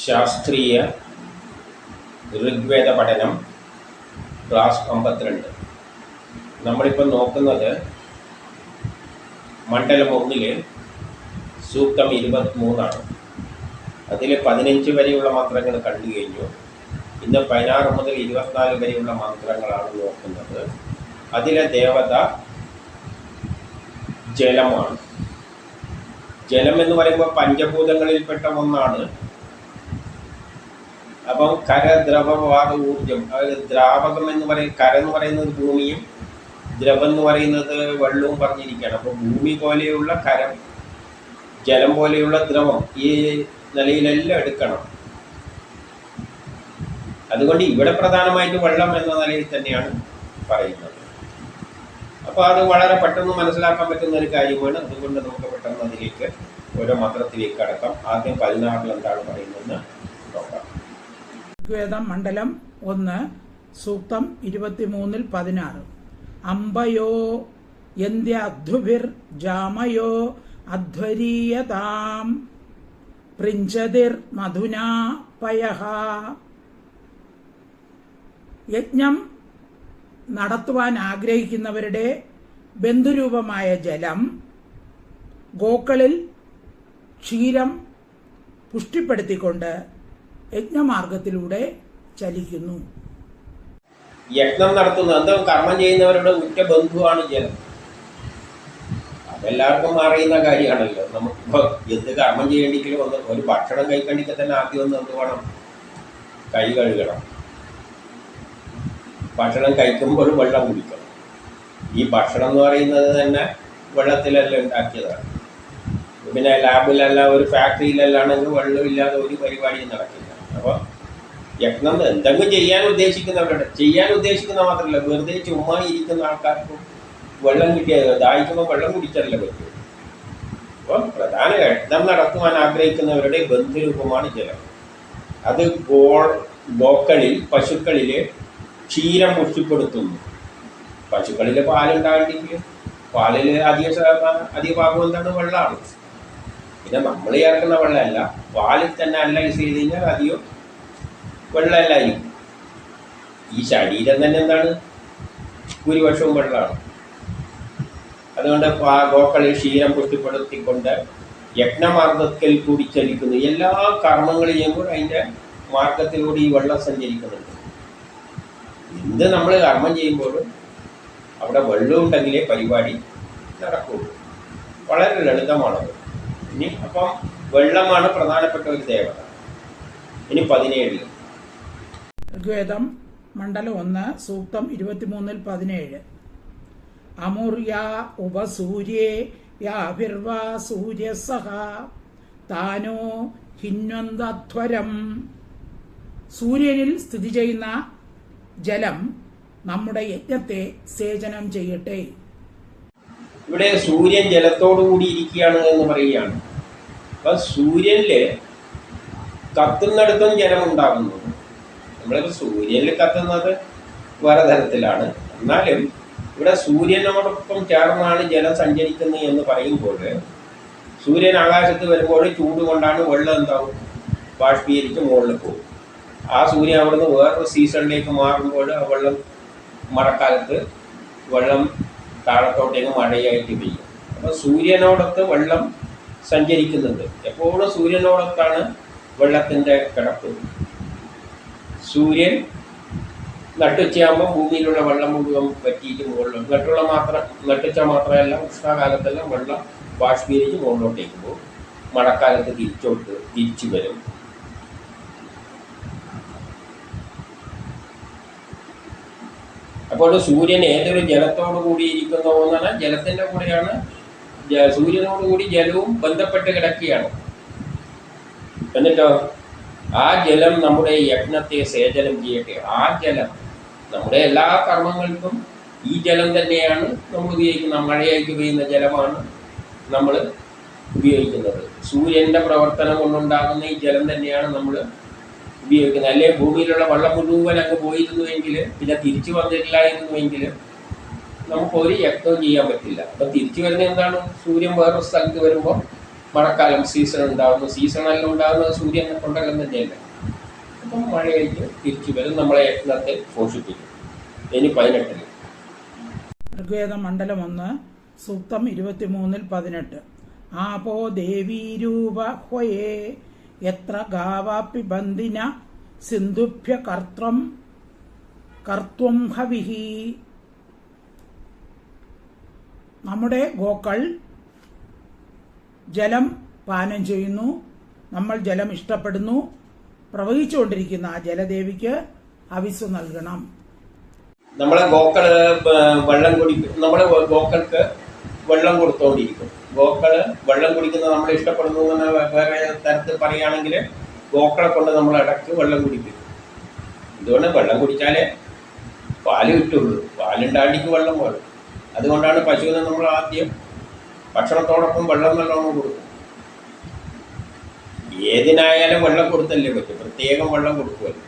ശാസ്ത്രീയ ഋഗ്വേദ പഠനം ക്ലാസ് അമ്പത്തിരണ്ട്. നമ്മളിപ്പോൾ നോക്കുന്നത് മണ്ഡലം ഒന്നിലെ സൂക്തം ഇരുപത്തിമൂന്നാണ്. അതിൽ പതിനഞ്ച് വരെയുള്ള മന്ത്രങ്ങൾ കണ്ടു കഴിഞ്ഞു. ഇന്ന് പതിനാറ് മുതൽ ഇരുപത്തിനാല് വരെയുള്ള മന്ത്രങ്ങളാണ് നോക്കുന്നത്. അതിലെ ദേവത ജലമാണ്. ജലം എന്ന് പറയുമ്പോൾ പഞ്ചഭൂതങ്ങളിൽപ്പെട്ട ഒന്നാണ് അപ്പം കര ദ്രവ ഊർജം അതായത് ദ്രാവകം എന്ന് പറയുന്നത് കര എന്ന് പറയുന്നത് ഭൂമിയും ദ്രവം എന്ന് പറയുന്നത് വെള്ളവും പറഞ്ഞിരിക്കുകയാണ്. അപ്പോൾ ഭൂമി പോലെയുള്ള കരം ജലം പോലെയുള്ള ദ്രവം ഈ നിലയിലെല്ലാം എടുക്കണം. അതുകൊണ്ട് ഇവിടെ പ്രധാനമായിട്ട് വെള്ളം എന്ന നിലയിൽ തന്നെയാണ് പറയുന്നത്. അപ്പോൾ അത് വളരെ പെട്ടെന്ന് മനസ്സിലാക്കാൻ പറ്റുന്ന ഒരു കാര്യമാണ്. അതുകൊണ്ട് നമുക്ക് പെട്ടെന്ന് അതിലേക്ക് ഓരോ മന്ത്രത്തിലേക്ക് കടക്കാം. ആദ്യം പതിനാറിൽ എന്താണ് പറയുന്നതെന്ന് നോക്കാം. ഋഗ്വേദം മണ്ഡലം ഒന്ന് സൂക്തം ഇരുപത്തിമൂന്നിൽ പതിനാറ്. അമ്പയോ യന്ത്യ അധ്വഭിർ ജാമയോ അധ്വരീയതാം. പ്രിഞ്ചതിർ മധുനാ പയഹ. യജ്ഞം നടത്തുവാൻ ആഗ്രഹിക്കുന്നവരുടെ ബന്ധുരൂപമായ ജലം ഗോക്കളിൽ ക്ഷീരം പുഷ്ടിപ്പെടുത്തിക്കൊണ്ട് യജ്ഞമാർഗത്തിലൂടെ ചലിക്കുന്നു. യജ്ഞം നടത്തുന്ന എന്തോ കർമ്മം ചെയ്യുന്നവരുടെ ഉറ്റ ബന്ധുവാണ് ജലം. അതെല്ലാവർക്കും അറിയുന്ന കാര്യമാണല്ലോ. നമുക്കിപ്പോൾ എന്ത് കർമ്മം ചെയ്യേണ്ടിക്കലും ഒന്ന് ഒരു ഭക്ഷണം കഴിക്കണമെങ്കിൽ തന്നെ ആദ്യം ഒന്ന് എന്ത് വേണം? കൈ കഴുകണം. ഭക്ഷണം കഴിക്കുമ്പോൾ വെള്ളം കുടിക്കണം. ഈ ഭക്ഷണം എന്ന് പറയുന്നത് തന്നെ വെള്ളത്തിലല്ല ഉണ്ടാക്കിയതാണ്. പിന്നെ ലാബിലല്ല ഒരു ഫാക്ടറിയിലല്ലാണെങ്കിൽ വെള്ളമില്ലാതെ ഒരു പരിപാടിയും നടക്കില്ല. അപ്പോൾ യജ്ഞം എന്തെങ്കിലും ചെയ്യാൻ ഉദ്ദേശിക്കുന്നവരുടെ ചെയ്യാൻ ഉദ്ദേശിക്കുന്ന മാത്രമല്ല വെറുതെ ചുമ്മാ ഇരിക്കുന്ന ആൾക്കാർക്കും വെള്ളം കിട്ടിയത് ദാഹിക്കുമ്പോൾ വെള്ളം കുടിച്ചല്ല പറ്റും. അപ്പോൾ പ്രധാന യജ്ഞം നടത്തുവാൻ ആഗ്രഹിക്കുന്നവരുടെ ബന്ധുരൂപമാണ് ജലം. അത് ഗോൾ ഗോക്കളിൽ പശുക്കളിൽ ക്ഷീരം പുഷ്ടിപ്പെടുത്തുന്നു. പശുക്കളിൽ പാലുണ്ടാകണ്ടെങ്കിൽ പാലിൽ അധിക അധിക ഭാഗം എന്താണ്? വെള്ളമാണ് പിന്നെ നമ്മൾ ചേർക്കുന്ന വെള്ളമല്ല. പാലിൽ തന്നെ അനലൈസ് ചെയ്ത് കഴിഞ്ഞാൽ അധികം വെള്ളമല്ലായിരിക്കും. ഈ ശരീരം തന്നെ എന്താണ്? ഭൂരിപക്ഷവും വെള്ളമാണ്. അതുകൊണ്ട് ഗോക്കളിൽ ക്ഷീരം പുഷ്ടിപ്പെടുത്തിക്കൊണ്ട് യജ്ഞമാർഗത്തിൽ കൂടി ചലിക്കുന്നു എല്ലാ കർമ്മങ്ങളും ചെയ്യുമ്പോൾ അതിന്റെ മാർഗത്തിലൂടെ ഈ വെള്ളം സഞ്ചരിക്കുന്നുണ്ട്. എന്ത് നമ്മൾ കർമ്മം ചെയ്യുമ്പോഴും അവിടെ വെള്ളമുണ്ടെങ്കിലേ പരിപാടി നടക്കുള്ളൂ. വളരെ ലളിതമാണത്. ഇനി അപ്പം വെള്ളമാണ് പ്രധാനപ്പെട്ട ഒരു ദേവത. ഇനി പതിനേഴിൽ ഋഗ്വേദം മണ്ഡലം ഒന്ന് സൂക്തം ഇരുപത്തിമൂന്നിൽ പതിനേഴ്. അമുർയ ഉപസൂര്യേ യാഭിർവാ സൂര്യസഹ താനോ ഹിന്വന്തധ്വരം. സൂര്യനിൽ സ്ഥിതി ചെയ്യുന്ന ജലം നമ്മുടെ യജ്ഞത്തെ സേചനം ചെയ്യട്ടെ. ഇവിടെ സൂര്യൻ ജലത്തോടു കൂടി ഇരിക്കുകയാണ് എന്ന് പറയുകയാണ്. അപ്പൊ സൂര്യനിൽ കത്തുന്നിടത്തും ജലം ഉണ്ടാകുന്നു നമ്മളിപ്പോൾ സൂര്യനിൽ കത്തുന്നത് വേറെ തരത്തിലാണ് എന്നാലും ഇവിടെ സൂര്യനോടൊപ്പം ചേർന്നാണ് ജലം സഞ്ചരിക്കുന്നത് എന്ന് പറയുമ്പോൾ സൂര്യൻ ആകാശത്ത് വരുമ്പോൾ ചൂട് കൊണ്ടാണ് വെള്ളം എന്താവും? ബാഷ്പീകരിച്ച് മുകളിൽ പോകും. ആ സൂര്യൻ അവിടുന്ന് വേറൊരു സീസണിലേക്ക് മാറുമ്പോൾ ആ വെള്ളം മഴക്കാലത്ത് വെള്ളം താഴത്തോട്ടേക്ക് മഴയായിട്ട് പെയ്യും. അപ്പോൾ സൂര്യനോടൊത്ത് വെള്ളം സഞ്ചരിക്കുന്നുണ്ട്. എപ്പോഴും സൂര്യനോടൊത്താണ് വെള്ളത്തിന്റെ കിടപ്പ്. സൂര്യൻ നട്ടുച്ചയാകുമ്പോൾ ഭൂമിയിലുള്ള വെള്ളം മുഴുവൻ വറ്റിയിട്ട് മുകളിലും നട്ടുള്ള മാത്രം നട്ടുച്ച മാത്രമല്ല ഉഷ്ണകാലത്തെല്ലാം വെള്ളം ബാഷ്പീരിച്ച് മുകളിലോട്ടേക്ക് പോകും. മഴക്കാലത്ത് തിരിച്ചോട്ട് തിരിച്ചു വരും. അപ്പോൾ സൂര്യൻ ഏതൊരു ജലത്തോടു കൂടി ഇരിക്കുന്നു എന്ന് പറഞ്ഞാൽ ജലത്തിന്റെ കൂടെയാണ് സൂര്യനോട് കൂടി ജലവും ബന്ധപ്പെട്ട് കിടക്കുകയാണ്. എന്നിട്ടോ? ആ ജലം നമ്മുടെ യജ്ഞത്തെ സേചനം ചെയ്യട്ടെ. ആ ജലം നമ്മുടെ എല്ലാ കർമ്മങ്ങൾക്കും ഈ ജലം തന്നെയാണ് നമ്മൾ ഉപയോഗിക്കുന്ന മഴയായിട്ട് പെയ്യുന്ന ജലമാണ് നമ്മൾ ഉപയോഗിക്കുന്നത്. സൂര്യന്റെ പ്രവർത്തനം കൊണ്ടുണ്ടാകുന്ന ഈ ജലം തന്നെയാണ് നമ്മൾ ഉപയോഗിക്കുന്നത്. അല്ലെ? ഭൂമിയിലുള്ള വെള്ളം മുഴുവൻ അങ്ങ് പോയിരുന്നുവെങ്കിൽ പിന്നെ തിരിച്ചു വന്നിട്ടില്ലായിരുന്നുവെങ്കിൽ നമുക്ക് ഒരു യജ്ഞവും ചെയ്യാൻ പറ്റില്ല. അപ്പം തിരിച്ചു വരുന്നത് എന്താണ്? സൂര്യൻ വേറൊരു സ്ഥലത്ത് വരുമ്പോൾ മഴക്കാലം സീസൺ ഉണ്ടാകുന്നു സീസണെല്ലാം ഉണ്ടാകുന്നത് സൂര്യൻ കൊണ്ടെല്ലാം തന്നെയല്ല? അപ്പം മഴയായിട്ട് തിരിച്ചു വരും. നമ്മളെ യജ്ഞത്തെ പോഷിപ്പിക്കും. ഇനി പതിനെട്ടിൽ ഋഗ്വേദ മണ്ഡലം ഒന്ന് സൂക്തം ഇരുപത്തിമൂന്നിൽ പതിനെട്ട്. ആപോ ദേവീരൂപ ഹ്വയേ എത്ര ഗാവാപ്പി ബന്ധിന സിന്ധുഭ്യ കർത്തം കർത്തം ഹവിഹി. നമ്മുടെ ഗോക്കൾ ജലം പാനം ചെയ്യുന്നു നമ്മൾ ജലം ഇഷ്ടപ്പെടുന്നു പ്രവഹിച്ചുകൊണ്ടിരിക്കുന്ന ആ ജലദേവിക്ക് അവിസ് നൽകണം. നമ്മളെ ഗോക്കൾ വെള്ളം കുടിക്കും നമ്മളെ ഗോക്കൾക്ക് വെള്ളം കൊടുത്തോണ്ടിരിക്കും ഗോക്കൾ വെള്ളം കുടിക്കുന്നത് നമ്മൾ ഇഷ്ടപ്പെടുന്നു എന്ന് വേറെ തരത്തിൽ പറയുകയാണെങ്കിൽ ഗോക്കളെ കൊണ്ട് നമ്മൾ ഇടയ്ക്ക് വെള്ളം കുടിക്കും. എന്തുകൊണ്ട് വെള്ളം കുടിച്ചാലേ പാൽ കിട്ടുള്ളൂ. പാലുണ്ടാണ്ടിക്ക് വെള്ളം പോലെ. അതുകൊണ്ടാണ് പശുവിനെ നമ്മൾ ആദ്യം ഭക്ഷണത്തോടൊപ്പം വെള്ളം നല്ലോണം കൊടുക്കും. ഏതിനായാലും വെള്ളം കൊടുത്തല്ലേ പറ്റും. പ്രത്യേകം വെള്ളം കൊടുക്കുമല്ലോ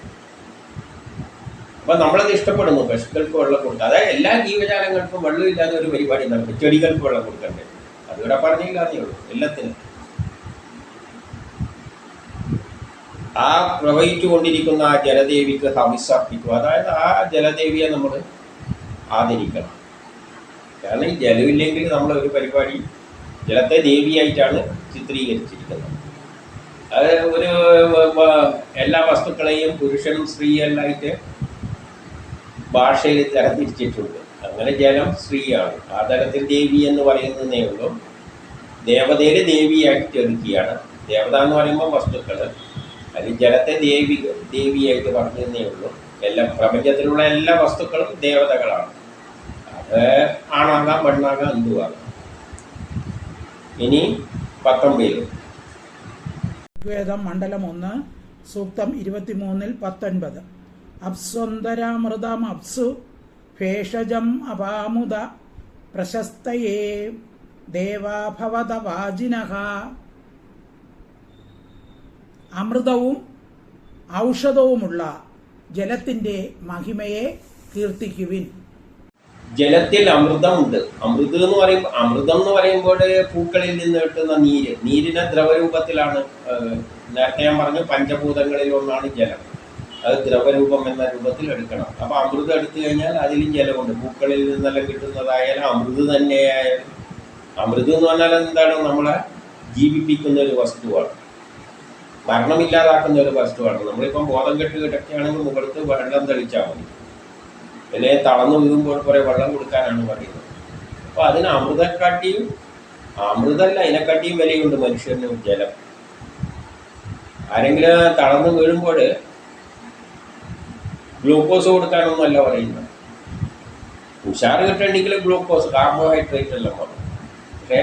അപ്പൊ നമ്മളത് ഇഷ്ടപ്പെടുന്നു. പശുക്കൾക്ക് വെള്ളം കൊടുക്കുക അതായത് എല്ലാ ജീവജാലങ്ങൾക്കും വെള്ളം ഇല്ലാതെ ഒരു പരിപാടി നടക്കും ചെടികൾക്ക് വെള്ളം കൊടുക്കണ്ടേ? അതിവിടെ പറഞ്ഞ ഉള്ളൂ എല്ലാത്തിനും. ആ പ്രവഹിച്ചു കൊണ്ടിരിക്കുന്ന ആ ജലദേവിക്ക് ഹവിസ് അതായത് ആ ജലദേവിയെ നമ്മൾ ആദരിക്കണം. കാരണം ഈ ജലമില്ലെങ്കിൽ നമ്മൾ ഒരു പരിപാടി ജലത്തെ ദേവിയായിട്ടാണ് ചിത്രീകരിച്ചിരിക്കുന്നത്. അത് ഒരു എല്ലാ വസ്തുക്കളെയും പുരുഷനും സ്ത്രീയെല്ലായിട്ട് ഭാഷയിൽ തരംതിരിച്ചിട്ടുണ്ട്. അങ്ങനെ ജലം സ്ത്രീയാണ്. ആ തരത്തിൽ ദേവി എന്ന് പറയുന്നതേ ഉള്ളൂ. ദേവതയുടെ ദേവിയാക്കി തീർക്കുകയാണ് ദേവത എന്ന് പറയുമ്പോൾ വസ്തുക്കൾ അതിൽ ജലത്തെ ദേവി ദേവിയായിട്ട് പറഞ്ഞതേ ഉള്ളൂ. എല്ലാ പ്രപഞ്ചത്തിലുള്ള എല്ലാ വസ്തുക്കളും ദേവതകളാണ്. അത് ആണാകാം മണ്ണാകാം എന്തുവാകാം. ഇനി പത്തൊമ്പതിൽ ഋഗ്വേദം മണ്ഡലം ഒന്ന് സൂക്തം ഇരുപത്തിമൂന്നിൽ പത്തൊൻപത്. അപ്സ്വന്തരാമൃതം അപ്സു ഭേഷജം അപാമുദ പ്രശസ്തയേ ദേവാഭവത വാജിന അമൃതവും ഔഷധവുമുള്ള ജലത്തിന്റെ മഹിമയെ കീർത്തിക്കുവിൻ. ജലത്തിൽ അമൃതമുണ്ട്. അമൃത് എന്ന് പറയുമ്പോൾ അമൃതം എന്ന് പറയുമ്പോൾ പൂക്കളിൽ നിന്ന് കിട്ടുന്ന നീര്. നീരിനെ ദ്രവരൂപത്തിലാണ് നേരത്തെ ഞാൻ പറഞ്ഞു പഞ്ചഭൂതങ്ങളിൽ ഒന്നാണ് ജലം. അത് ദ്രവരൂപം എന്ന രൂപത്തിൽ എടുക്കണം. അപ്പോൾ അമൃത് എടുത്തു കഴിഞ്ഞാൽ അതിലും ജലമുണ്ട്. പൂക്കളിൽ നിന്നെല്ലാം കിട്ടുന്നതായാലും അമൃത് തന്നെയായാലും അമൃത് എന്ന് പറഞ്ഞാൽ എന്താണ്? നമ്മളെ ജീവിപ്പിക്കുന്ന ഒരു വസ്തുവാണ്. മരണമില്ലാതാക്കുന്ന ഒരു വസ്തുവാണ്. നമ്മളിപ്പം ബോധം കെട്ട് കിടക്കുകയാണെങ്കിൽ മുകളിൽ വെള്ളം തെളിച്ചാൽ മതി. പിന്നെ തളർന്നു വീഴുമ്പോൾ കുറെ വെള്ളം കൊടുക്കാനാണ് പറയുന്നത്. അപ്പോൾ അതിന് അമൃതക്കാട്ടിയും അമൃതല്ല അതിനെക്കാട്ടിയും വിലയുണ്ട് മനുഷ്യന് ജലം. ആരെങ്കിലും തളർന്നു വീഴുമ്പോൾ ഗ്ലൂക്കോസ് കൊടുക്കാനൊന്നുമല്ല പറയുന്നത്. ഉഷാറ് കിട്ടണമെങ്കിൽ ഗ്ലൂക്കോസ് കാർബോഹൈഡ്രേറ്റ് അല്ല വേണം പക്ഷേ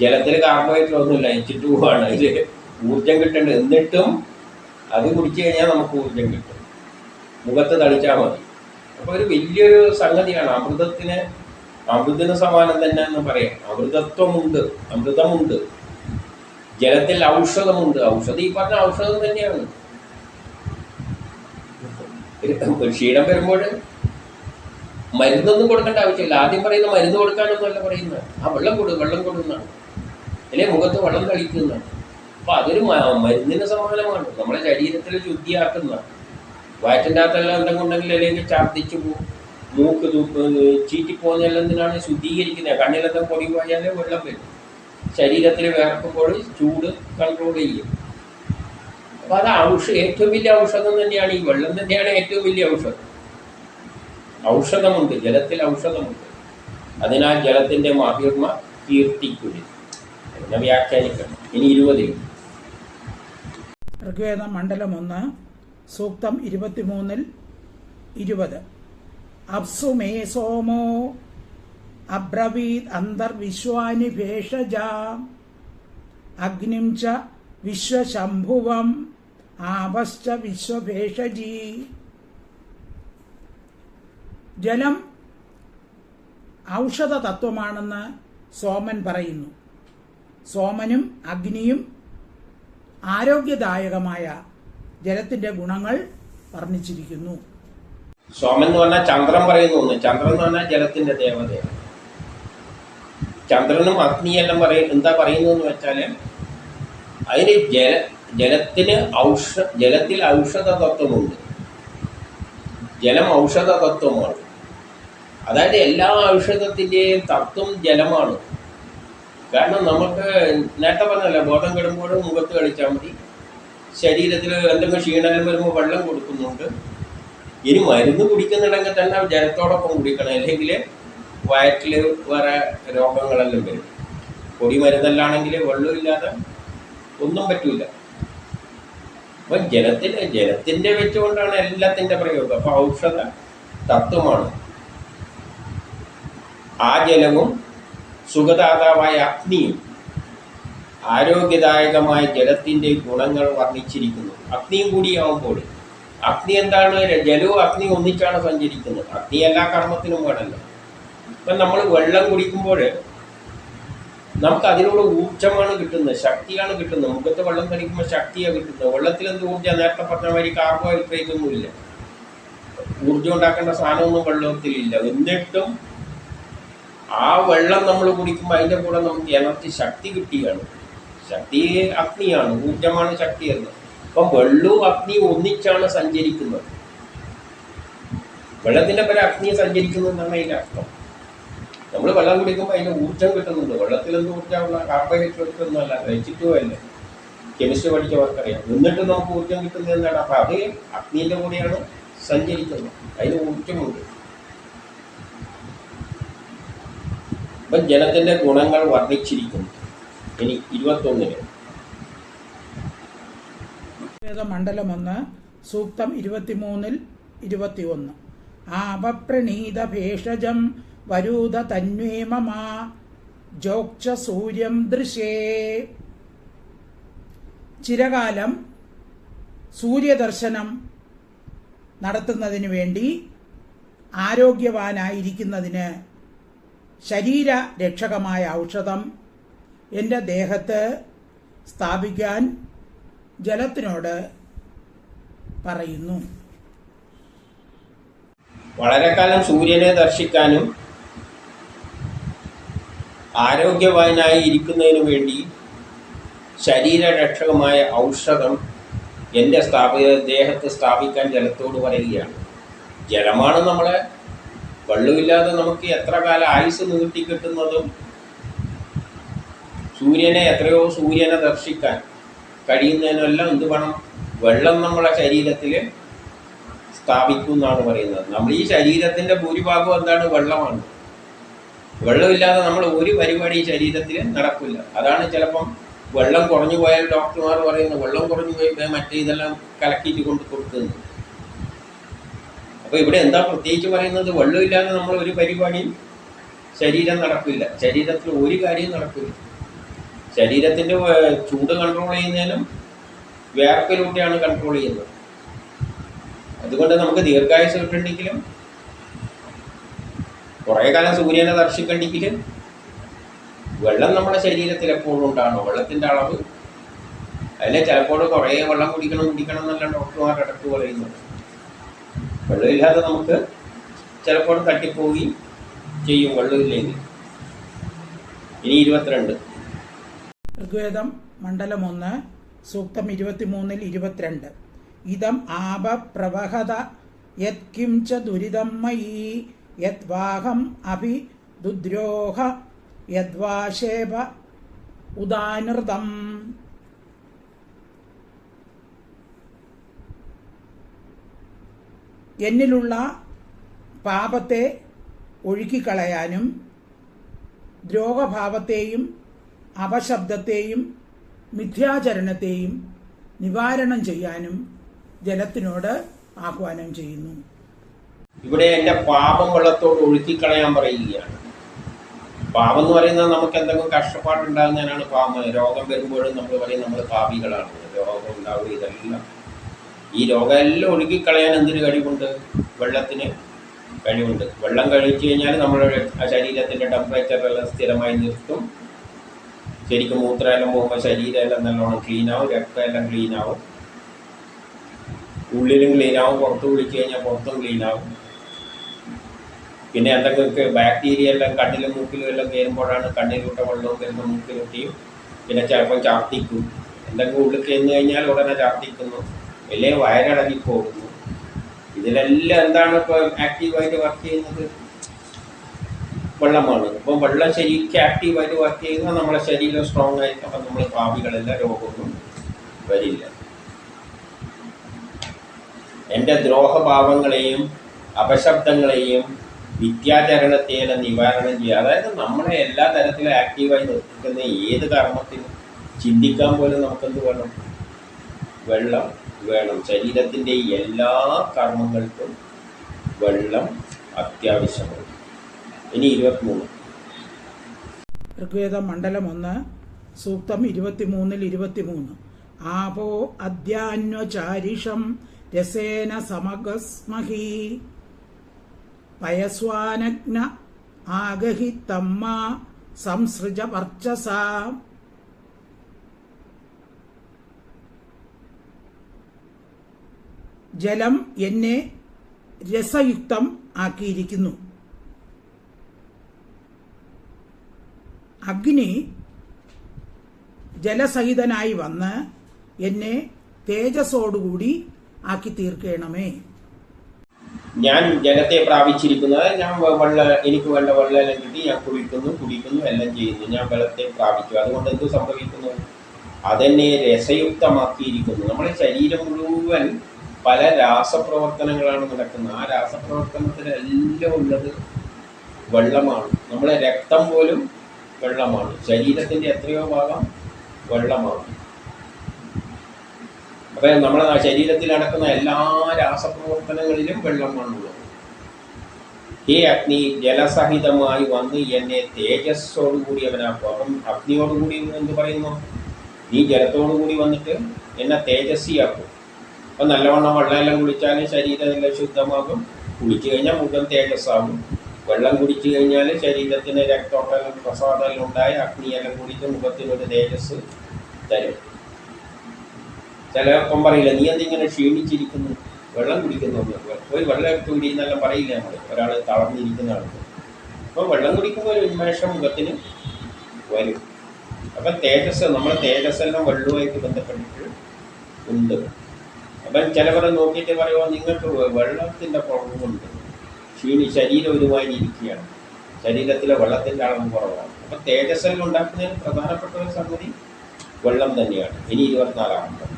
ജലത്തിൽ കാർബോഹൈഡ്രേറ്റ് ഒന്നുമില്ല ടു ആണ് അതിൽ ഊർജം കിട്ടേണ്ടത് എന്നിട്ടും അത് കുടിച്ചു കഴിഞ്ഞാൽ നമുക്ക് ഊർജം കിട്ടും. മുഖത്ത് തളിച്ചാൽ മതി. അപ്പൊ ഒരു വലിയൊരു സംഗതിയാണ് അമൃതത്തിന് അമൃതിന് സമാനം തന്നെ എന്ന് പറയാം. അമൃതത്വമുണ്ട് അമൃതമുണ്ട്. ജലത്തിൽ ഔഷധമുണ്ട്. ഔഷധം ഈ പറഞ്ഞ ഔഷധം തന്നെയാണ്. ഒരു- ക്ഷീണം വരുമ്പോൾ മരുന്നൊന്നും കൊടുക്കേണ്ട ആവശ്യമില്ല. ആദ്യം പറയുന്ന മരുന്ന് കൊടുക്കാനൊന്നുമല്ല പറയുന്നത്. ആ വെള്ളം കൊടു വെള്ളം കൊടുക്കുന്നതാണ് അല്ലെങ്കിൽ മുഖത്ത് വെള്ളം തളിക്കുന്നതാണ്. അപ്പൊ അതൊരു മരുന്നിന് സമാനമാണ്. നമ്മളെ ശരീരത്തിൽ ശുദ്ധിയാക്കുന്ന. വയറ്റിന്റെ അകത്തെല്ലാം എന്തെങ്കിലും ഉണ്ടെങ്കിൽ അല്ലെങ്കിൽ ഛർദ്ദിച്ചു പോകും. മൂക്ക് ചീറ്റിപ്പോകുന്നതെല്ലാം ചീറ്റി പോകുന്നതെല്ലാം എന്തിനാണ്? ശുദ്ധീകരിക്കുന്നത്. കണ്ണിലെല്ലാം പൊടി പോയാലേ വെള്ളം വരും. ശരീരത്തിൽ വേർക്കുമ്പോൾ ചൂട് കൺട്രോൾ ചെയ്യും. അപ്പൊ അത് ഔഷ ഏറ്റവും വലിയ ഔഷധം തന്നെയാണ് ഈ വെള്ളം തന്നെയാണ് ഏറ്റവും വലിയ ഔഷധം. ഔഷധമുണ്ട് ജലത്തിൽ ഔഷധമുണ്ട്. അതിനാൽ ജലത്തിന്റെ മഹിർമ കീർത്തിക്കുടി എന്നെ വ്യാഖ്യാനിക്കണം. ഇനി ഇരുപതിൽ. ഋഗ്വേദ മണ്ഡലം ഒന്ന് സൂക്തം ഇരുപത്തിമൂന്നിൽ ഇരുപത്. അപ്സു മേ സോമോ അബ്രവീത് അന്തർവിശ്വാനി ഭേഷജ അഗ്നിം ച വിശ്വശംഭുവം. ആപശ്ച വിശ്വഭേഷജീ. ജലം ഔഷധ തത്വമാണെന്ന് സോമൻ പറയുന്നു. സോമനും അഗ്നിയും ആരോഗ്യദായകമായ ജലത്തിന്റെ ഗുണങ്ങൾ വർണിച്ചിരിക്കുന്നു. സോമൻ എന്ന് പറഞ്ഞാൽ ചന്ദ്രൻ പറയുന്നു ചന്ദ്രൻ എന്ന് പറഞ്ഞാൽ ജലത്തിന്റെ ദേവതയാണ്. ചന്ദ്രനും അഗ്നിയെല്ലാം പറയും എന്താ പറയുന്നു എന്ന് വെച്ചാൽ അതിന് ജല ജലത്തിന് ഔഷ ജലത്തിൽ ഔഷധ തത്വമുണ്ട്. ജലം ഔഷധ തത്വമാണ്. അതായത് എല്ലാ ഔഷധത്തിന്റെയും തത്വം ജലമാണ്. കാരണം നമുക്ക് നേരത്തെ പറഞ്ഞല്ലോ ബോധം കെടുമ്പോഴും മുഖത്ത് കളിച്ചാൽ മതി. ശരീരത്തിൽ എന്തെങ്കിലും ക്ഷീണകം വരുമ്പോൾ വെള്ളം കൊടുക്കുന്നുണ്ട്. ഇനി മരുന്ന് കുടിക്കുന്നുണ്ടെങ്കിൽ തന്നെ ജലത്തോടൊപ്പം കുടിക്കണം. അല്ലെങ്കിൽ വയറ്റിൽ വേറെ രോഗങ്ങളെല്ലാം വരും. പൊടി മരുന്നല്ലാണെങ്കിൽ വെള്ളമില്ലാതെ ഒന്നും പറ്റൂല. അപ്പം ജലത്തിന് ജലത്തിന്റെ വെച്ചുകൊണ്ടാണ് എല്ലാത്തിന്റെ പ്രയോഗം. അപ്പോൾ ഔഷധ തത്വമാണ്. ആ ജലവും സുഖദാതാവായ അഗ്നിയും ആരോഗ്യദായകമായ ജലത്തിന്റെ ഗുണങ്ങൾ വർണിച്ചിരിക്കുന്നു. അഗ്നിയും കൂടിയാവുമ്പോൾ അഗ്നി എന്താണ്? ജലവും അഗ്നി ഒന്നിച്ചാണ് സഞ്ചരിക്കുന്നത്. അഗ്നി എല്ലാ കർമ്മത്തിനും വേണമല്ലോ. ഇപ്പം നമ്മൾ വെള്ളം കുടിക്കുമ്പോൾ നമുക്ക് അതിനുള്ള ഊർജമാണ് കിട്ടുന്നത് ശക്തിയാണ് കിട്ടുന്നത്. മുഖത്ത് വെള്ളം തളിക്കുമ്പോൾ ശക്തിയാണ് കിട്ടുന്നത്. വെള്ളത്തിൽ എന്ത് ഊർജം? നേരത്തെ പറഞ്ഞ മാതിരി കാർബോഹൈഡ്രേറ്റ് ഒന്നുമില്ല. ഊർജം ഉണ്ടാക്കേണ്ട സാധനമൊന്നും വെള്ളത്തിലില്ല എന്നിട്ടും ആ വെള്ളം നമ്മൾ കുടിക്കുമ്പോൾ അതിന്റെ കൂടെ നമുക്ക് എനർജി ശക്തി കിട്ടിയാണ് ശക്തി അഗ്നിയാണ് ഊർജമാണ് ശക്തി എന്ന്. അപ്പം വെള്ളവും അഗ്നിയും ഒന്നിച്ചാണ് സഞ്ചരിക്കുന്നത്. വെള്ളത്തിന്റെ പല അഗ്നിയെ സഞ്ചരിക്കുന്നു എന്നാണ് അതിന്റെ അർത്ഥം. നമ്മൾ വെള്ളം കുടിക്കുമ്പോൾ അതിന്റെ ഊർജം കിട്ടുന്നുണ്ട്. വെള്ളത്തിൽ എന്ത് ഊർജമുള്ള കാർബോഹൈഡ്രേറ്റ് ഒന്നുമല്ല കഴിച്ചിട്ടും അല്ല. കെമിസ്ട്രി പഠിച്ചവർക്കറിയാം എന്നിട്ട് നമുക്ക് ഊർജം കിട്ടുന്നത് എന്താണ്? അപ്പോൾ അത് അഗ്നിന്റെ കൂടെയാണ് സഞ്ചരിക്കുന്നത്. അതിന് ഊർജമുണ്ട്. അപ്പം ജലത്തിന്റെ ഗുണങ്ങൾ വർദ്ധിച്ചിരിക്കുന്നു. ഇനി ഇരുപത്തൊന്നിന് മണ്ഡലമൊന്ന് സൂക്തം ഇരുപത്തിമൂന്നിൽ ഇരുപത്തിയൊന്ന്. ആപപ്രണീത ഭേഷജം വരൂത തന്വേമമാ ജോക്ച സൂര്യം ദൃശേ. ചിരകാലം സൂര്യദർശനം നടത്തുന്നതിന് വേണ്ടി ആരോഗ്യവാനായിരിക്കുന്നതിന് ശരീര രക്ഷകമായ ഔഷധം എന്റെ ദേഹത്ത് സ്ഥാപിക്കാൻ ജലത്തിനോട് പറയുന്നു. വളരെ കാലം സൂര്യനെ ദർശിക്കാനും ആരോഗ്യവാനായി ഇരിക്കുന്നതിന് വേണ്ടി ശരീരരക്ഷകമായ ഔഷധം എന്റെ സ്ഥാപിത ദേഹത്ത് സ്ഥാപിക്കാൻ ജലത്തോട് പറയുകയാണ്. ജലമാണ് നമ്മളെ വെള്ളമില്ലാതെ നമുക്ക് എത്ര കാലം ആയുസ് നീട്ടി കിട്ടുന്നതും സൂര്യനെ എത്രയോ സൂര്യനെ ദർശിക്കാൻ കഴിയുന്നതിനെല്ലാം എന്ത് വേണം? വെള്ളം നമ്മളെ ശരീരത്തിൽ സ്ഥാപിക്കും എന്നാണ് പറയുന്നത്. നമ്മൾ ഈ ശരീരത്തിന്റെ ഭൂരിഭാഗം എന്താണ്? വെള്ളമാണ്. വെള്ളമില്ലാതെ നമ്മൾ ഒരു പരിപാടി ശരീരത്തിൽ നടക്കില്ല. അതാണ് ചിലപ്പം വെള്ളം കുറഞ്ഞു പോയാൽ ഡോക്ടർമാർ പറയുന്നത് വെള്ളം കുറഞ്ഞു പോയി മറ്റേ ഇതെല്ലാം കലക്കിയിട്ട് കൊണ്ട് കൊടുക്കുന്നു അപ്പോൾ ഇവിടെ എന്താ പ്രത്യേകിച്ച് പറയുന്നത്? വെള്ളമില്ലാതെ നമ്മൾ ഒരു പരിപാടിയും ശരീരം നടക്കില്ല. ശരീരത്തിൽ ഒരു കാര്യവും നടക്കില്ല. ശരീരത്തിന്റെ ചൂട് കൺട്രോൾ ചെയ്യുന്നതിനും വേർപ്പിലൂടെയാണ് കൺട്രോൾ ചെയ്യുന്നത്. അതുകൊണ്ട് നമുക്ക് ദീർഘായുസ് കിട്ടുന്നുണ്ടെങ്കിലും കുറേ കാലം സൂര്യനെ ദർശിക്കണ്ടെങ്കിൽ വെള്ളം നമ്മുടെ ശരീരത്തിൽ എപ്പോഴും ഉണ്ടാകണം വെള്ളത്തിന്റെ അളവ്. അതിലെ ചിലപ്പോൾ കുറേ വെള്ളം കുടിക്കണം കുടിക്കണം എന്നല്ല ഡോക്ടർമാർ അടുത്ത് പറയുന്നത്. വെള്ളമില്ലാതെ നമുക്ക് ചിലപ്പോൾ തട്ടിപ്പോയി ചെയ്യും വെള്ളമില്ലെങ്കിൽ. ഇനി ഇരുപത്തിരണ്ട്. ഋഗ്വേദം മണ്ഡലം ഒന്ന് സൂക്തം ഇരുപത്തിമൂന്നിൽ ഇരുപത്തിരണ്ട്. ഇതം ആപ പ്രവഹത യത് കിം ച ദുരിതം മയീ യത് വാഹം അഭി ദുദ്രോഹ യദ്വാശേപ ഉദാനൃതം. എന്നിലുള്ള പാപത്തെ ഒഴുക്കിക്കളയാനും ദ്രോഹഭാവത്തെയും അപശബ്ദത്തെയും മിഥ്യാചരണത്തെയും നിവാരണം ചെയ്യാനും ജലത്തിനോട് ആഹ്വാനം ചെയ്യുന്നു. ഇവിടെ എന്റെ പാപം വെള്ളത്തോട് ഒഴുക്കിക്കളയാൻ പറയുകയാണ്. പാപം എന്ന് പറയുന്നത് നമുക്ക് എന്തെങ്കിലും കഷ്ടപ്പാടുണ്ടാകുന്നതിനാണ് പാപം. രോഗം വരുമ്പോഴും നമ്മൾ പറയും നമ്മൾ പാപികളാണ്. രോഗം ഉണ്ടാവുക ഇതെല്ലാം. ഈ രോഗം എല്ലാം ഒഴുകിക്കളയാൻ എന്തിനു കഴിവുണ്ട്? വെള്ളത്തിന് കഴിവുണ്ട്. വെള്ളം കഴിച്ചു കഴിഞ്ഞാൽ നമ്മുടെ ആ ടെമ്പറേച്ചർ എല്ലാം സ്ഥിരമായി നിർത്തും. ശരിക്കും മൂത്രമെല്ലാം പോകുമ്പോൾ ശരീരമെല്ലാം നല്ലോണം ക്ലീൻ ആവും രക്തമെല്ലാം ആവും. ഉള്ളിലും ക്ലീൻ ആവും പുറത്ത് വിളിച്ചു കഴിഞ്ഞാൽ പുറത്തും ക്ലീൻ ആവും. പിന്നെ എന്തൊക്കെ ബാക്ടീരിയ എല്ലാം കണ്ണിലും മൂക്കിലും എല്ലാം കയറുമ്പോഴാണ് കണ്ണിലൂട്ട വെള്ളവും വരുന്ന മൂക്കിലൂട്ടിയും പിന്നെ ചിലപ്പോൾ ചാർത്തിക്കും എന്തെങ്കിലും ഉള്ളിൽ കഴിഞ്ഞു കഴിഞ്ഞാൽ ഉടനെ ചാർത്തിക്കുന്നു വലിയ വയറിളകി പോകുന്നു. ഇതിലെല്ലാം എന്താണ് ഇപ്പോൾ ആക്റ്റീവായിട്ട് വർക്ക് ചെയ്യുന്നത്? വെള്ളമാണ്. അപ്പോൾ വെള്ളം ശരിക്കും ആക്റ്റീവായിട്ട് വർക്ക് ചെയ്യുന്ന നമ്മുടെ ശരീരം സ്ട്രോങ് ആയിരിക്കും അപ്പം നമ്മൾ ഭാവികളില്ല രോഗമൊന്നും വരില്ല. എന്റെ ദ്രോഹഭാവങ്ങളെയും അപശബ്ദങ്ങളെയും വിദ്യാചരണത്തെയെല്ലാം നിവാരണം ചെയ്യുക. അതായത് നമ്മളെ എല്ലാ തരത്തിലും ആക്റ്റീവായി നിർത്തുന്ന ഏത് കർമ്മത്തിനും ചിന്തിക്കാൻ പോലും നമുക്കെന്ത് വേണം? വെള്ളം വേണം. ശരീരത്തിന്റെ എല്ലാ കർമ്മങ്ങൾക്കും വെള്ളം അത്യാവശ്യമാണ്. ഇനി ഇരുപത്തിമൂന്ന്. ഋഗ്വേദ മണ്ഡലം ഒന്ന് സൂക്തം ഇരുപത്തിമൂന്നിൽ ഇരുപത്തിമൂന്ന്. ആപോ അദ്യാന്വചാരിഷം രസേന സമഗസ്മഹി. പയസ്വാനഗ്ന ആഗഹി തമ്മ സംസൃജ വർച്ചസ. ജലം എന്നെ രസയുക്തം ആക്കിയിരിക്കുന്നു. അഗ്നി ജലസഹിതനായി വന്ന് എന്നെ തേജസ്സോടുകൂടി ആക്കി തീർക്കണമേ ഞാൻ ജലത്തെ പ്രാപിച്ചിരിക്കുന്നത് ഞാൻ വെള്ള എനിക്ക് വേണ്ട വെള്ളം എല്ലാം കിട്ടി ഞാൻ കുളിക്കുന്നു കുടിക്കുന്നു എല്ലാം ചെയ്യുന്നു. ഞാൻ വെള്ളത്തെ പ്രാപിച്ചു അതുകൊണ്ട് എന്ത് സംഭവിക്കുന്നു? അതെന്നെ രസയുക്തമാക്കിയിരിക്കുന്നു. നമ്മുടെ ശരീരം മുഴുവൻ പല രാസപ്രവർത്തനങ്ങളാണ് നടക്കുന്നത്. ആ രാസപ്രവർത്തനത്തിലെല്ലാം ഉള്ളത് വെള്ളമാണ്. നമ്മുടെ രക്തം പോലും വെള്ളമാണ്. ശരീരത്തിന്റെ എത്രയോ ഭാഗം വെള്ളമാണ്. അപ്പം നമ്മുടെ ശരീരത്തിൽ നടക്കുന്ന എല്ലാ രാസപ്രവർത്തനങ്ങളിലും വെള്ളമാണുള്ളത് ഈ അഗ്നി ജലസഹിതമായി വന്ന് എന്നെ തേജസ്സോടുകൂടി അവനാക്കും അപ്പം അഗ്നിയോടുകൂടി എന്ത് പറയുന്നു? നീ ജലത്തോടുകൂടി വന്നിട്ട് എന്നെ തേജസ്വിയാക്കും അപ്പം നല്ലവണ്ണം വെള്ളമെല്ലാം കുടിച്ചാൽ ശരീരം എല്ലാം ശുദ്ധമാകും. കുളിച്ചു കഴിഞ്ഞാൽ മുഖം തേജസ്സാകും. വെള്ളം കുടിച്ചു കഴിഞ്ഞാൽ ശരീരത്തിന് രക്തോട്ടെല്ലാം പ്രസാദമെല്ലാം ഉണ്ടായി അഗ്നിയെല്ലാം കുടിച്ച് മുഖത്തിനൊരു തേജസ് തരും. ചിലപ്പം പറയില്ല നീ എന്തിങ്ങനെ ക്ഷീണിച്ചിരിക്കുന്നു? വെള്ളം കുടിക്കുന്നു. പോയി വെള്ളം എടുത്ത് കുടിയെന്നെല്ലാം പറയില്ല നമ്മൾ ഒരാൾ തളർന്നിരിക്കുന്ന ആൾക്ക് അപ്പോൾ വെള്ളം കുടിക്കുമ്പോൾ ഒരു ഉന്മേഷം മുഖത്തിന് വരും. അപ്പം തേജസ് നമ്മുടെ തേജസ്സെല്ലാം വെള്ളവുമായിട്ട് ബന്ധപ്പെട്ടിട്ട് ഉണ്ട്. അപ്പം ചിലവർ നോക്കിയിട്ട് പറയുമ്പോൾ നിങ്ങൾക്ക് വെള്ളത്തിന്റെ കുറവുണ്ട് ക്ഷീണി ശരീരം ഒരുമാതിരി ഇരിക്കുകയാണ്. ശരീരത്തിലെ വെള്ളത്തിന്റെ അളവ് കുറവാണ്. അപ്പം തേജസ്സെല്ലാം ഉണ്ടാക്കുന്നതിന് പ്രധാനപ്പെട്ട ഒരു സംഗതി വെള്ളം തന്നെയാണ്. ഇനി ഇരുപത്തിനാലാമത്തെ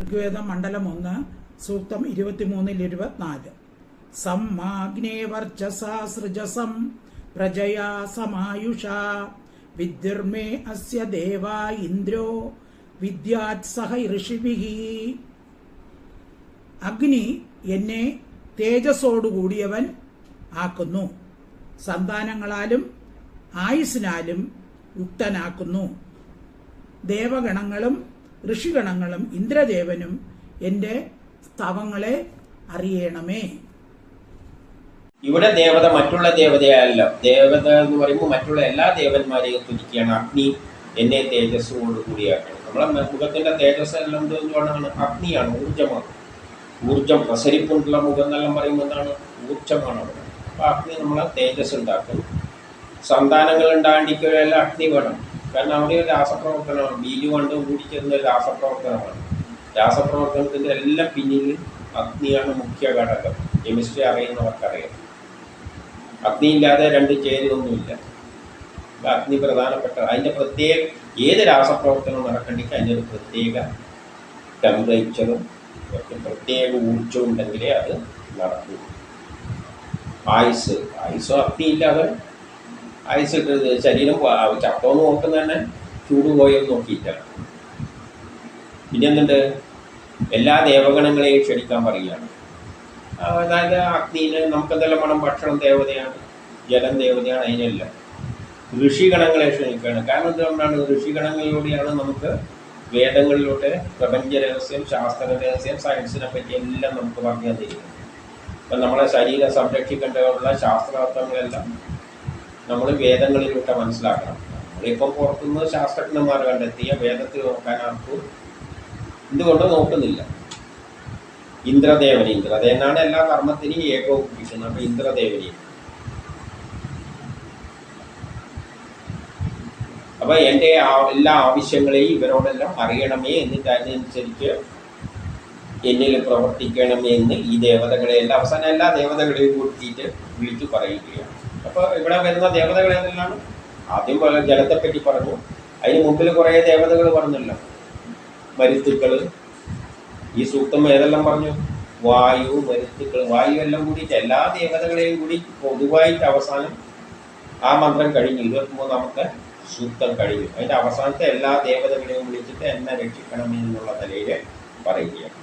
ഋഗ്വേദം മണ്ഡലം ഒന്ന് സൂക്തം ഇരുപത്തിമൂന്നിൽ ഇരുപത്തിനാല്. സമ്മാഗ്നേ വർച്ചസാ സൃജസം പ്രജയാ സമായുഷ. വിദ്യുർമേ അസ്യ ദേവ ഇന്ദ്രോ വിദ്യാത് സഹ അഗ്നി എന്നെ തേജസ്സോടുകൂടിയവൻ ആക്കുന്നു. സന്താനങ്ങളാലും ആയുസിനാലും യുക്തനാക്കുന്നു. ദേവഗണങ്ങളും ഋഷിഗണങ്ങളും ഇന്ദ്രദേവനും എന്റെ സ്തവങ്ങളെ അറിയണമേ. ഇവിടെ ദേവത മറ്റുള്ള ദേവതയല്ല ദേവത എന്ന് പറയുമ്പോൾ മറ്റുള്ള എല്ലാ ദേവന്മാരെയും തുതിക്കുകയാണ് അഗ്നി എന്നെ തേജസ്സോട് കൂടിയാക്കണം നമ്മളെ മുഖത്തിന്റെ തേജസ് എല്ലാം എന്തുകൊണ്ടാണ് അഗ്നിയാണ് ഊർജമാണ്. ഊർജം പ്രസരിപ്പുണ്ടുള്ള മുഖം എന്നെല്ലാം പറയുമ്പോൾ എന്താണ്? ഊർജമാണ് അവിടെ. അപ്പോൾ അഗ്നി നമ്മളെ തേജസ് ഉണ്ടാക്കും സന്താനങ്ങൾ ഉണ്ടാണ്ടിക്കുമെല്ലാം അഗ്നി വേണം. കാരണം അവിടെ ഒരു രാസപ്രവർത്തനമാണ്. ബീജു കൊണ്ട് കൂടി ഒരു രാസപ്രവർത്തനമാണ്. രാസപ്രവർത്തനത്തിന്റെ എല്ലാം പിന്നിൽ അഗ്നിയാണ് മുഖ്യ ഘടകം. കെമിസ്ട്രി അറിയുന്നവർക്കറിയാം അഗ്നിയില്ലാതെ രണ്ട് ചേരുവൊന്നുമില്ല. അഗ്നി പ്രധാനപ്പെട്ട അതിന്റെ പ്രത്യേക ഏത് രാസപ്രവർത്തനം നടക്കണ്ടെങ്കിൽ അതിന്റെ ഒരു പ്രത്യേക ടെമ്പറേച്ചറും പ്രത്യേക ഊർജം ഉണ്ടെങ്കിലേ അത് നടക്കൂ. ആയുസ് ആയുസ് അഗ്നിയില്ലാതെ ആയുസ് ഇട്ട് ശരീരം ചത്തോന്ന് നോക്കുന്ന തന്നെ ചൂട് പോയെന്ന് നോക്കിയിട്ടാണ് പിന്നെ എന്തുണ്ട്? എല്ലാ ദേവഗണങ്ങളെയും ക്ഷണിക്കാൻ പറയുകയാണ്. അതായത് നമുക്ക് നമുക്കെന്തെല്ലാം വേണം? ഭക്ഷണം ദേവതയാണ് ജലം ദേവതയാണ് അതിനെല്ലാം. ഋഷിഗണങ്ങളെ ക്ഷണിക്കുകയാണ്. കാരണം എന്തുകൊണ്ടാണ് ഋഷിഗണങ്ങളിലൂടെയാണ് നമുക്ക് വേദങ്ങളിലൂടെ പ്രപഞ്ച രഹസ്യം ശാസ്ത്ര രഹസ്യം സയൻസിനെ പറ്റി എല്ലാം നമുക്ക് പറഞ്ഞു തന്നിരിക്കുന്നത്. അപ്പം നമ്മളെ ശരീരം സംരക്ഷിക്കേണ്ടതുള്ള ശാസ്ത്രാർത്ഥങ്ങളെല്ലാം നമ്മൾ വേദങ്ങളിലൂടെ മനസ്സിലാക്കണം. നമ്മളിപ്പം പുറത്തുനിന്ന് ശാസ്ത്രജ്ഞന്മാർ കണ്ടെത്തിയ വേദത്തിൽ നോക്കാൻ ആർക്കും എന്തുകൊണ്ട് നോക്കുന്നില്ല. ഇന്ദ്രദേവനെ ഇന്ദ്രദേവനാണ് എല്ലാ കർമ്മത്തിനെയും ഏകോപിപ്പിക്കുന്നത്. അപ്പൊ ഇന്ദ്രദേവനെ. അപ്പൊ എന്റെ എല്ലാ ആവശ്യങ്ങളെയും ഇവരോടെല്ലാം അറിയണമേ എന്നിട്ട് അതിനനുസരിച്ച് എന്നിൽ പ്രവർത്തിക്കണമേ എന്ന് ഈ ദേവതകളെല്ലാം അവസാനം എല്ലാ ദേവതകളെയും കൂട്ടിയിട്ട് വിളിച്ചു പറയുകയാണ്. അപ്പോൾ ഇവിടെ വരുന്ന ദേവതകൾ ഏതെല്ലാം ആദ്യം ജലത്തെപ്പറ്റി പറഞ്ഞു അതിന് മുമ്പിൽ കുറേ ദേവതകൾ പറഞ്ഞല്ലോ. മരുത്തുക്കൾ ഈ സൂക്തം ഏതെല്ലാം പറഞ്ഞു? വായു മരുത്തുക്കൾ വായു എല്ലാം കൂടിയിട്ട് എല്ലാ ദേവതകളെയും കൂടി പൊതുവായിട്ട് അവസാനം ആ മന്ത്രം കഴിഞ്ഞു. ഇരുപത്തിമൂന്നാമത്തെ സൂക്തം കഴിഞ്ഞു. അതിന്റെ അവസാനത്തെ എല്ലാ ദേവതകളെയും വിളിച്ചിട്ട് എന്നെ രക്ഷിക്കണം എന്നുള്ള നിലയിൽ പറയുകയാണ്.